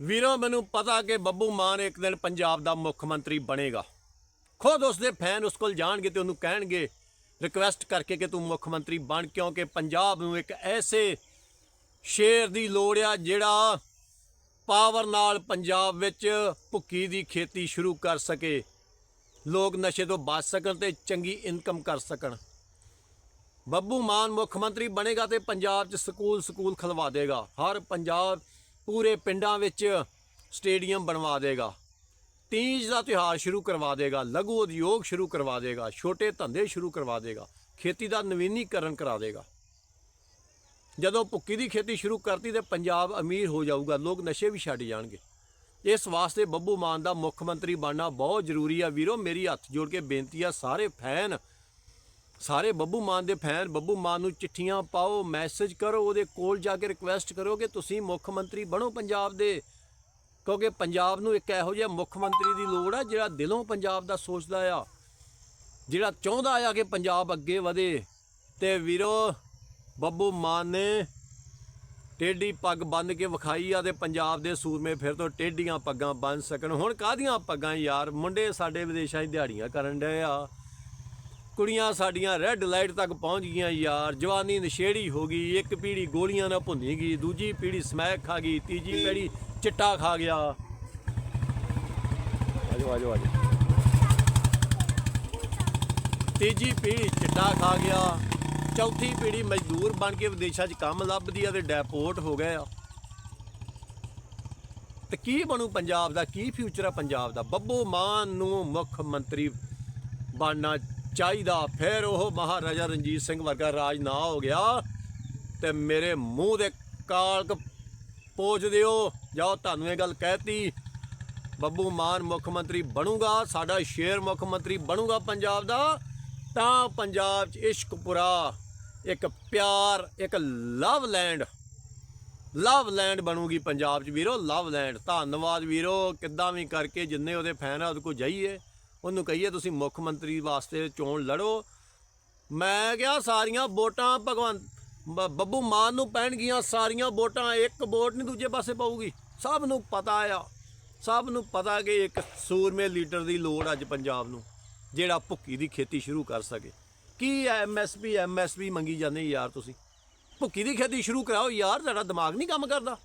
ਵੀਰੋ, ਮੈਨੂੰ ਪਤਾ ਕਿ ਬੱਬੂ ਮਾਨ ਇੱਕ ਦਿਨ ਪੰਜਾਬ ਦਾ ਮੁੱਖ ਮੰਤਰੀ ਬਣੇਗਾ। ਖੁਦ ਉਸਦੇ ਫੈਨ ਉਸ ਕੋਲ ਜਾਣਗੇ ਤੇ ਉਹਨੂੰ ਕਹਿਣਗੇ ਰਿਕਵੈਸਟ ਕਰਕੇ ਕਿ ਤੂੰ ਮੁੱਖ ਮੰਤਰੀ ਬਣ, ਕਿਉਂਕਿ ਪੰਜਾਬ ਨੂੰ ਇੱਕ ਐਸੇ ਸ਼ੇਰ ਦੀ ਲੋੜ ਆ ਜਿਹੜਾ ਪਾਵਰ ਨਾਲ ਪੰਜਾਬ ਵਿੱਚ ਭੁੱਕੀ ਦੀ ਖੇਤੀ ਸ਼ੁਰੂ ਕਰ ਸਕੇ। ਲੋਕ ਨਸ਼ੇ ਤੋਂ ਬਚ ਸਕਣ ਤੇ ਚੰਗੀ ਇਨਕਮ ਕਰ ਸਕਣ। ਬੱਬੂ ਮਾਨ ਮੁੱਖ ਮੰਤਰੀ ਬਣੇਗਾ ਤੇ ਪੰਜਾਬ 'ਚ ਸਕੂਲ ਸਕੂਲ ਖਲਵਾ ਦੇਗਾ। ਹਰ ਪੰਜਾਬ ਪੂਰੇ ਪਿੰਡਾਂ ਵਿੱਚ ਸਟੇਡੀਅਮ ਬਣਵਾ ਦੇਗਾ। ਤੀਜ ਦਾ ਤਿਉਹਾਰ ਸ਼ੁਰੂ ਕਰਵਾ ਦੇਗਾ, ਲਘੂ ਉਦਯੋਗ ਸ਼ੁਰੂ ਕਰਵਾ ਦੇਗਾ, ਛੋਟੇ ਧੰਦੇ ਸ਼ੁਰੂ ਕਰਵਾ ਦੇਗਾ, ਖੇਤੀ ਦਾ ਨਵੀਨੀਕਰਨ ਕਰਾ ਦੇਗਾ। ਜਦੋਂ ਭੁੱਕੀ ਦੀ ਖੇਤੀ ਸ਼ੁਰੂ ਕਰਤੀ ਤੇ ਪੰਜਾਬ ਅਮੀਰ ਹੋ ਜਾਊਗਾ, ਲੋਕ ਨਸ਼ੇ ਵੀ ਛੱਡ ਜਾਣਗੇ। ਇਸ ਵਾਸਤੇ ਬੱਬੂ ਮਾਨ ਦਾ ਮੁੱਖ ਮੰਤਰੀ ਬਣਨਾ ਬਹੁਤ ਜ਼ਰੂਰੀ ਆ। ਵੀਰੋ, ਮੇਰੀ ਹੱਥ ਜੋੜ ਕੇ ਬੇਨਤੀ ਆ, ਸਾਰੇ ਫੈਨ ਸਾਰੇ ਬੱਬੂ ਮਾਨ ਦੇ ਫੈਨ, ਬੱਬੂ ਮਾਨ ਨੂੰ ਚਿੱਠੀਆਂ ਪਾਓ, ਮੈਸੇਜ ਕਰੋ, ਉਹਦੇ ਕੋਲ ਜਾ ਕੇ ਰਿਕੁਐਸਟ ਕਰੋ ਕਿ ਤੁਸੀਂ ਮੁੱਖ ਮੰਤਰੀ ਬਣੋ ਪੰਜਾਬ ਦੇ। ਕਿਉਂਕਿ ਪੰਜਾਬ ਨੂੰ ਇੱਕ ਇਹੋ ਜਿਹਾ ਮੁੱਖ ਮੰਤਰੀ ਦੀ ਲੋੜ ਆ, ਜਿਹੜਾ ਦਿਲੋਂ ਪੰਜਾਬ ਦਾ ਸੋਚਦਾ ਆ, ਜਿਹੜਾ ਚਾਹੁੰਦਾ ਆ ਕਿ ਪੰਜਾਬ ਅੱਗੇ ਵਧੇ। ਤੇ ਵੀਰੋ, ਬੱਬੂ ਮਾਨ ਨੇ ਟੇਢੀ ਪੱਗ ਬੰਨ ਕੇ ਵਿਖਾਈ ਆ ਤੇ ਪੰਜਾਬ ਦੇ ਸੂਰਮੇ ਫਿਰ ਤੋਂ ਟੇਢੀਆਂ ਪੱਗਾਂ ਬੰਨ ਸਕਣ। ਹੁਣ ਕਾਹਦੀਆਂ ਪੱਗਾਂ ਯਾਰ, ਮੁੰਡੇ ਸਾਡੇ ਵਿਦੇਸ਼ਾਂ 'ਚ ਦਿਹਾੜੀਆਂ ਕਰਨ ਡਏ ਆ। ਕੁੜੀਆਂ ਸਾਡੀਆਂ ਰੈੱਡ ਲਾਈਟ ਤੱਕ ਪਹੁੰਚ ਗਈਆਂ ਯਾਰ। ਜਵਾਨੀ ਨਸ਼ੇੜੀ ਹੋ ਗਈ, ਇੱਕ ਪੀੜੀ ਗੋਲੀਆਂ ਨਾਲ ਭੁੰਨੀ ਗਈ, ਦੂਜੀ ਪੀੜੀ ਸਮੈਕ ਖਾ ਗਈ, ਤੀਜੀ ਪੀੜੀ ਚਿੱਟਾ ਖਾ ਗਿਆ। ਆਜੋ ਆਜੋ ਆਜੋ। ਤੀਜੀ ਪੀੜੀ ਚਿੱਟਾ ਖਾ ਗਿਆ। ਚੌਥੀ ਪੀੜੀ ਮਜ਼ਦੂਰ ਬਣ ਕੇ ਵਿਦੇਸ਼ਾਂ 'ਚ ਕੰਮ ਲੱਭਦੀ ਆ ਤੇ ਡੈਪੋਰਟ ਹੋ ਗਏ ਆ। ਤੇ ਕੀ ਬਣੂ ਪੰਜਾਬ ਦਾ? ਕੀ ਫਿਊਚਰ ਆ ਪੰਜਾਬ ਦਾ? ਬੱਬੂ ਮਾਨ ਨੂੰ ਮੁੱਖ ਮੰਤਰੀ ਬਣਨਾ ਚਾਹੀਦਾ। ਫਿਰ ਉਹ ਮਹਾਰਾਜਾ ਰਣਜੀਤ ਸਿੰਘ ਵਰਗਾ ਰਾਜ ਨਾ ਹੋ ਗਿਆ ਤੇ ਮੇਰੇ ਮੂੰਹ ਦੇ ਕਾਲਕ ਪੋਜ ਦਿਓ। ਜਾਓ, ਤੁਹਾਨੂੰ ਇਹ ਗੱਲ ਕਹਿਤੀ। ਬੱਬੂ ਮਾਨ ਮੁੱਖ ਮੰਤਰੀ ਬਣੂਗਾ, ਸਾਡਾ ਸ਼ੇਰ ਮੁੱਖ ਮੰਤਰੀ ਬਣੂਗਾ ਪੰਜਾਬ ਦਾ। ਤਾਂ ਪੰਜਾਬ 'ਚ ਇਸ਼ਕਪੁਰਾ ਇੱਕ ਪਿਆਰ, ਇੱਕ ਲਵ ਲੈਂਡ ਲਵ ਲੈਂਡ ਬਣੂਗੀ ਪੰਜਾਬ 'ਚ ਵੀਰੋ ਲਵ ਲੈਂਡ ਧੰਨਵਾਦ ਵੀਰੋ, ਕਿੱਦਾਂ ਵੀ ਕਰਕੇ ਜਿੰਨੇ ਉਹਦੇ ਫੈਨ ਆ, ਉਹਦੇ ਕੋਲ ਜਾਈਏ। ਉਹਨੂੰ ਕਹੀਏ ਤੁਸੀਂ ਮੁੱਖ ਮੰਤਰੀ ਵਾਸਤੇ ਚੋਣ ਲੜੋ। ਮੈਂ ਕਿਹਾ ਸਾਰੀਆਂ ਵੋਟਾਂ ਭਗਵੰਤ ਬ- ਬੱਬੂ ਮਾਨ ਨੂੰ ਪੈਣਗੀਆਂ, ਸਾਰੀਆਂ ਵੋਟਾਂ ਇੱਕ ਵੋਟ ਨਹੀਂ ਦੂਜੇ ਪਾਸੇ ਪਊਗੀ। ਸਭ ਨੂੰ ਪਤਾ ਆ, ਸਭ ਨੂੰ ਪਤਾ ਕਿ ਇੱਕ ਸੂਰਮੇ ਲੀਡਰ ਦੀ ਲੋੜ ਅੱਜ ਪੰਜਾਬ ਨੂੰ, ਜਿਹੜਾ ਭੁੱਕੀ ਦੀ ਖੇਤੀ ਸ਼ੁਰੂ ਕਰ ਸਕੇ। ਕੀ ਐਮਐਸਪੀ ਐਮਐਸਪੀ ਮੰਗੀ ਜਾਂਦੇ ਯਾਰ ਤੁਸੀਂ? ਭੁੱਕੀ ਦੀ ਖੇਤੀ ਸ਼ੁਰੂ ਕਰਾਓ, ਯਾਰ ਤੁਹਾਡਾ ਦਿਮਾਗ ਨਹੀਂ ਕੰਮ ਕਰਦਾ।